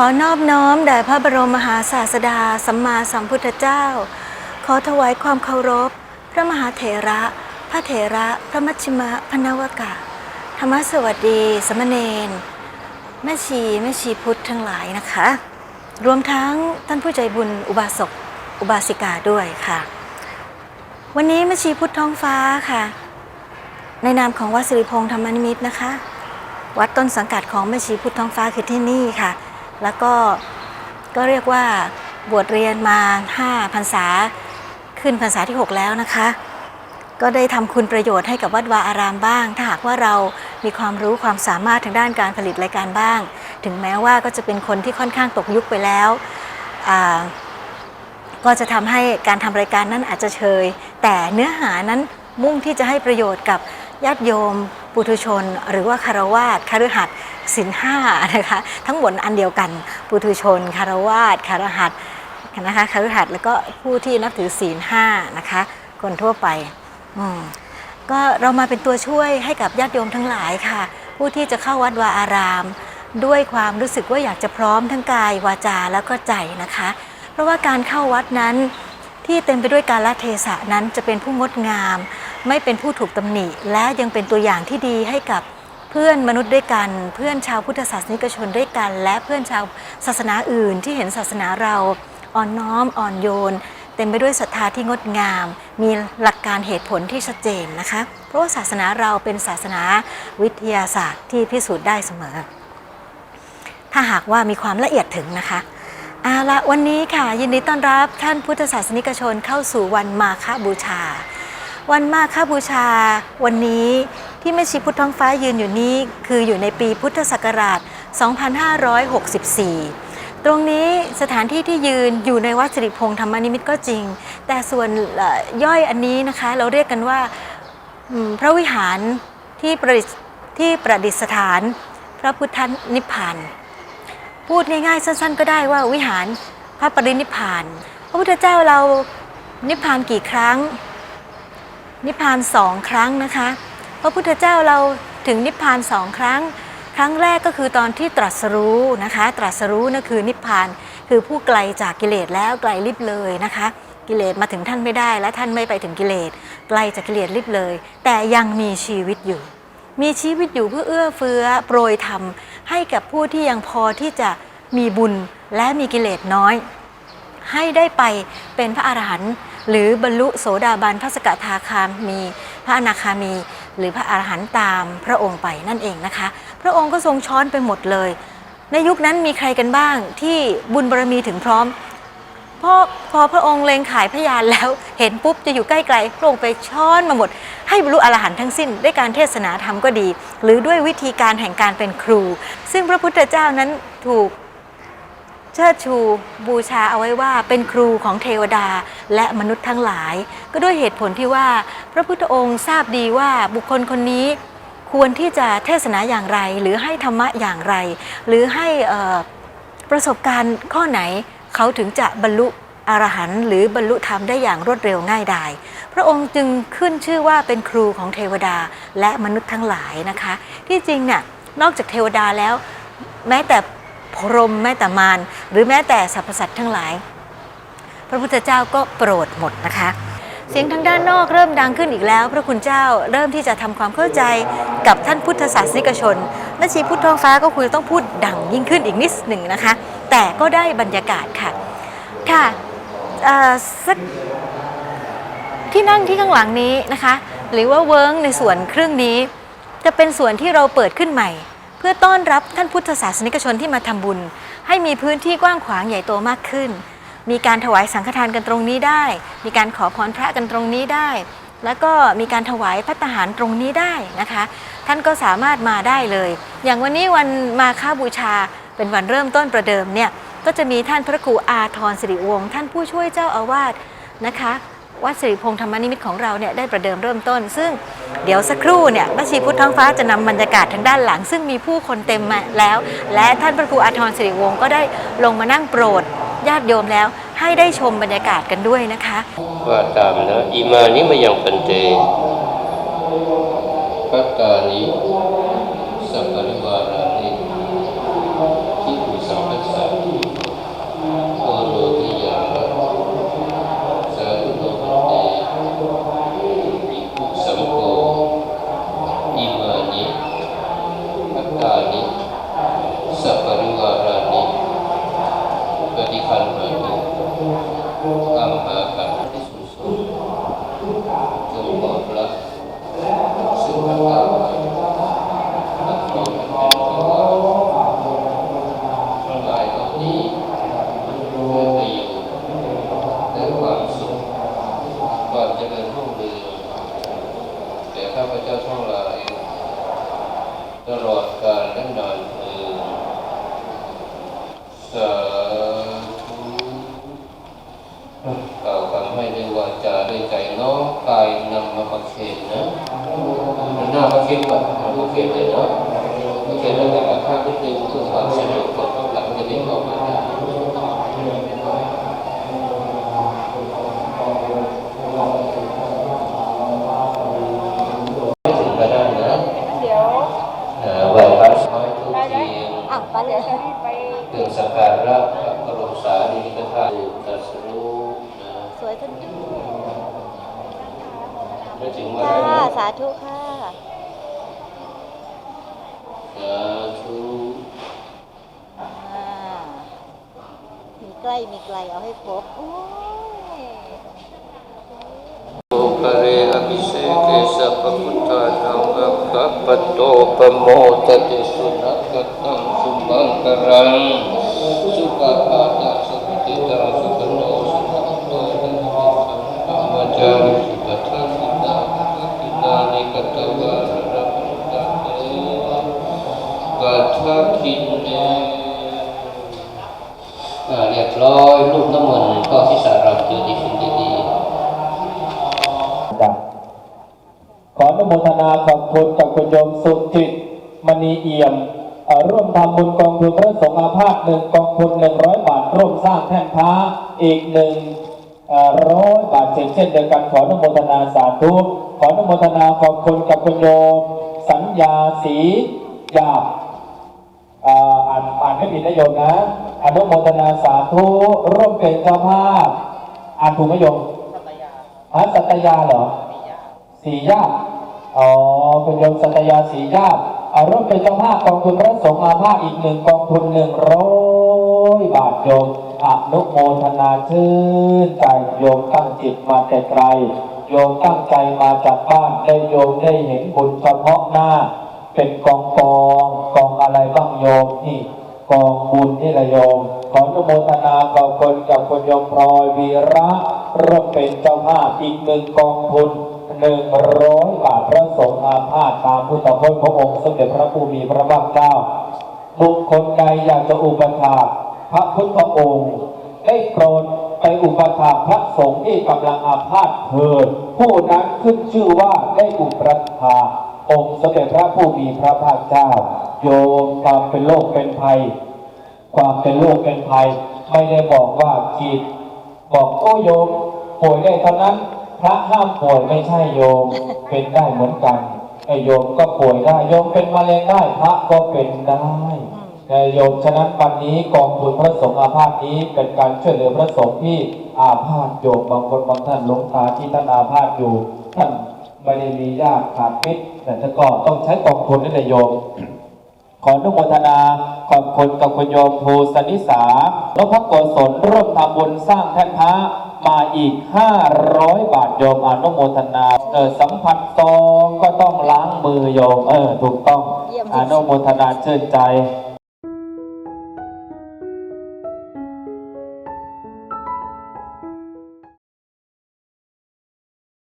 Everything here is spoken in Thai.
ขอนอบน้อมแด่พระบรมมหาศาสดาสัมมาสัมพุทธเจ้า ขอถวายความเคารพ พระมหาเถระ พระเถระ พระมัชชิมะพนวกะ ธรรมสวัสดี สมณเณรแม่ชีแม่ชีพุทธทั้งหลายนะคะ รวมทั้งท่านผู้ใจบุญอุบาสกอุบาสิกาด้วยค่ะ วันนี้แม่ชีพุทธท้องฟ้าค่ะ ในนามของวัดสิริพงษ์ธรรมนิมิตนะคะ วัดต้นสังกัดของแม่ชีพุทธท้องฟ้าคือที่นี่ค่ะ แล้วก็ก็เรียกว่าบวชเรียนมา5พรรษาขึ้นพรรษาที่ 6 แล้วนะคะ ก็ได้ทำคุณประโยชน์ให้กับวัดวาอารามบ้าง ถ้าหากว่าเรามีความรู้ความสามารถทางด้านการผลิตรายการบ้าง ถึงแม้ว่าก็จะเป็นคนที่ค่อนข้างตกยุคไปแล้วก็จะทำให้การทำรายการนั้นอาจจะเชยแต่เนื้อหานั้นมุ่งที่จะให้ประโยชน์กับ ญาติโยม ปุถุชน หรือว่าคารวาสคฤหัสศินห้านะคะทั้งหมดอันเดียวกัน ปุถุชน คารวาสคารหัสนะคะคฤหัสแล้วก็ผู้ที่นับถือศีลห้านะคะคนทั่วไปอืมก็เรามาเป็นตัวช่วยให้กับญาติโยมทั้งหลายค่ะ ผู้ที่จะเข้าวัดวาอาราม ด้วยความรู้สึกว่าอยากจะพร้อมทั้งกายวาจาแล้วก็ใจนะคะ เพราะว่าการเข้าวัดนั้นที่เต็มไปด้วยการละเทศะนั้นจะเป็นผู้งดงาม ไม่เป็นผู้ถูกตำหนิ และยังเป็นตัวอย่างที่ดีให้กับเพื่อนมนุษย์ด้วยกัน เพื่อนชาวพุทธศาสนิกชนด้วยกัน และเพื่อนชาวศาสนาอื่นที่เห็นศาสนาเราอ่อนน้อมอ่อนโยน เต็มไปด้วยศรัทธาที่งดงาม มีหลักการเหตุผลที่ชัดเจนนะคะ เพราะว่าศาสนาเราเป็นศาสนาวิทยาศาสตร์ที่พิสูจน์ได้เสมอ ถ้าหากว่ามีความละเอียดถึงนะคะเอาละวันนี้ค่ะ ยินดีต้อนรับท่านพุทธศาสนิกชนเข้าสู่วันมาฆบูชา วันมาฆบูชา วันนี้ที่แม่ชีพุทธท้องฟ้ายืนอยู่นี้ คืออยู่ในปีพุทธศักราช 2564 ตรงนี้สถานที่ที่ยืนอยู่ในวัดสิริพงษ์ธรรมนิมิตก็จริง แต่ส่วนย่อยอันนี้นะคะ เราเรียกกันว่าพระวิหารที่ประดิษที่ประดิษฐาน พระพุทธนิพพานพูดง่ายๆสั้นๆ ก็ได้ว่าวิหารพระปรินิพพาน พระพุทธเจ้าเรานิพพานกี่ครั้ง นิพพานสองครั้งนะคะ พระพุทธเจ้าเราถึงนิพพานสองครั้ง ครั้งแรกก็คือตอนที่ตรัสรู้นะคะ ตรัสรู้นั่นคือนิพพานคือผู้ไกลจากกิเลสแล้วไกลลิบเลยนะคะ กิเลสมาถึงท่านไม่ได้และท่านไม่ไปถึงกิเลสไกลจากกิเลสลิบเลย แต่ยังมีชีวิตอยู่ มีชีวิตอยู่เพื่อเอื้อเฟื้อโปรยธรรมให้กับผู้ที่ยังพอที่จะมีบุญและมีกิเลสน้อย ให้ได้ไปเป็นพระอรหันต์ หรือบรรลุโสดาบันพระสกทาคามี พระอนาคามี หรือพระอรหันต์ตามพระองค์ไปนั่นเองนะคะ พระองค์ก็ทรงช้อนไปหมดเลย ในยุคนั้นมีใครกันบ้างที่บุญบารมีถึงพร้อมพอพอพระองค์เลงขายพยานแล้ว เห็นปุ๊บจะอยู่ใกล้ๆพระองค์ไปช้อนมาหมด ให้บรรลุอรหันต์ทั้งสิ้นด้วยการเทศนาธรรมก็ดี หรือด้วยวิธีการแห่งการเป็นครู ซึ่งพระพุทธเจ้านั้นถูก เชิดชูบูชาเอาไว้ว่าเป็นครูของเทวดาและมนุษย์ทั้งหลาย ก็ด้วยเหตุผลที่ว่าพระพุทธองค์ทราบดีว่าบุคคลคนนี้ควรที่จะเทศนาอย่างไร หรือให้ธรรมะอย่างไร หรือให้ประสบการณ์ข้อไหนเขาถึงจะบรรลุอรหันต์หรือบรรลุธรรมได้อย่างรวดเร็วง่ายดายพระองค์จึงขึ้นชื่อว่าเป็นครูของเทวดาและมนุษย์ทั้งหลายนะคะ ที่จริงเนี่ยนอกจากเทวดาแล้ว แม้แต่ พรหมแม้แต่มารหรือแม้แต่สรรพสัตว์ทั้งหลาย พระพุทธเจ้าก็โปรดหมดนะคะ เสียงทางด้านนอกเริ่มดังขึ้นอีกแล้ว พระคุณเจ้าเริ่มที่จะทำความเข้าใจกับท่านพุทธศาสนิกชนแม่ชีพุทธทองฟ้าก็ควรต้องพูดดังยิ่งขึ้นอีกนิดหนึ่งนะคะ แต่ก็ได้บรรยากาศค่ะค่ะสักที่นั่งที่ข้างหลังนี้นะคะ หรือว่าเวิร์งในส่วนเครื่องนี้ จะเป็นส่วนที่เราเปิดขึ้นใหม่ เพื่อต้อนรับท่านพุทธศาสนิกชนที่มาทำบุญ ให้มีพื้นที่กว้างขวางใหญ่โตมากขึ้น มีการถวายสังฆทานกันตรงนี้ได้ มีการขอพรพระกันตรงนี้ได้ แล้วก็มีการถวายพระทหารตรงนี้ได้นะคะ ท่านก็สามารถมาได้เลย อย่างวันนี้วันมาฆบูชาเป็นวันเริ่มต้นประเดิมเนี่ยก็จะมีท่านพระครูอาทรสิริวงศ์ท่านผู้ช่วยเจ้าอาวาสนะคะ วัดสิริพงษ์ธรรมนิมิตของเราเนี่ยได้ประเดิมเริ่มต้น ซึ่งเดี๋ยวสักครู่เนี่ยบัชีพุทธท้องฟ้าจะนำบรรยากาศทางด้านหลัง ซึ่งมีผู้คนเต็มมาแล้ว และท่านพระครูอาทรสิริวงศ์ก็ได้ลงมานั่งโปรดญาติโยมแล้ว ให้ได้ชมบรรยากาศกันด้วยนะคะว่าตามนะอิมานิมยังปันเตปัตตานิสัพพะริวารา คิดก่อนลูกเขียนเลยเนาะลูกเขียนแล้วก็ข้างนิดนึงเพื่อความสะดวกของหลังจะได้ออกมาได้ไม่ถึงก็ได้นะเดี๋ยวเอ่อไหว้พระช้อยทุกทีอะไปเลยจะรีบไปเรื่องสักการะพระบรมสารีริกธาตุตรัสรู้นะสวยทั้งนี้ไม่ถึงเมื่อไหค่ะสาธุค่ะ ธุอ่ามีใกล้มีไกลเอาให้ครบโอ้ยโอปะเรอภิเษกสัพพพุทธานังอัคคปโตปโมตติสุนัขตังสุมังกรังสุปาปาต ทธคินเนอ่าเรียบร้อยรูปน้ำมนต์ก็ที่สาเราเจอดีขึ้นดีดับขออนุโมทนาขอบคุณกับคุณโยมสุจิตมณีเอี่ยมร่วมทำบุญกองทุนพระสงฆ์อาพาธหนึ่งกองทุนหนึ่งร้อยบาทร่วมสร้างแท่นพระอีกหนึ่งร้อยบาทเช่นเช่นเดียวกันขออนุโมทนาสาธุขออนุโมทนาขอบคุณกับคุณโยมสัญญาสีหยาบ อ่านอ่านไม่ผิดนะโยมนะอนุโมทนาสาธุร่วมเป็นเจ้าภาพอ่านถูกไหมโยมสัตยาอ๋อสัตยาเหรอสีญาติอ๋อคุณโยมสัตยาสีญาติอ่าร่วมเป็นเจ้าภาพกองทุนพระสงฆ์อาภาอีกหนึ่งกองทุนหนึ่งร้อยบาทโยมอนุโมทนาชื่นใจโยมตั้งจิตมาแต่ไกลโยมตั้งใจมาจากบ้านได้โยมได้เห็นบุญเฉพาะหน้า เป็นกองกองกองอะไรบ้างโยมนี่กองบุญนี่ละโยม ขออนุโมทนาขอบคุณกับคุณโยมพลอยวีระร่วมเป็นเจ้าภาพอีกหนึ่งกองทุนหนึ่งร้อยบาทพระสงฆ์อาพาธตามพุทธพจน์พระองค์สมเด็จพระผู้มีพระภาคเจ้าบุคคลใดอยากจะอุปถากพระพุทธองค์ได้โปรดไปอุปถากพระสงฆ์ที่กำลังอาพาธเถิดผู้นั้นขึ้นชื่อว่าได้อุปถาก องค์สมเด็จพระผู้มีพระภาคเจ้า โยมความเป็นโรคเป็นภัย ความเป็นโรคเป็นภัย ไม่ได้บอกว่าจิตบอกโอ้โยมป่วยได้เท่านั้น พระห้ามป่วยไม่ใช่โยมเป็นได้เหมือนกันไอโยมก็ป่วยได้โยมเป็นมะเร็งได้พระก็เป็นได้ไอโยมฉะนั้นวันนี้กองทุนพระสงฆ์อาพาธนี้เป็นการช่วยเหลือพระสงฆ์ที่อาพาธโยมบางคนบางท่านหลงตาที่ท่านอาพาธอยู่ท่าน ไม่ได้มีญาติขาดมิตรแต่ท่านก็ต้องใช้กองทุนนี่แหละโยม ขออนุโมทนาขอบคุณกับคุณโยมภูสนิสาและพระโกศลร่วมทำบุญสร้างแท่นพระมาอีก 500 บาทโยมอนุโมทนาเออสัมผัสซองก็ต้องล้างมือโยม เออ ถูกต้องเยี่ยมอนุโมทนาชื่นใจ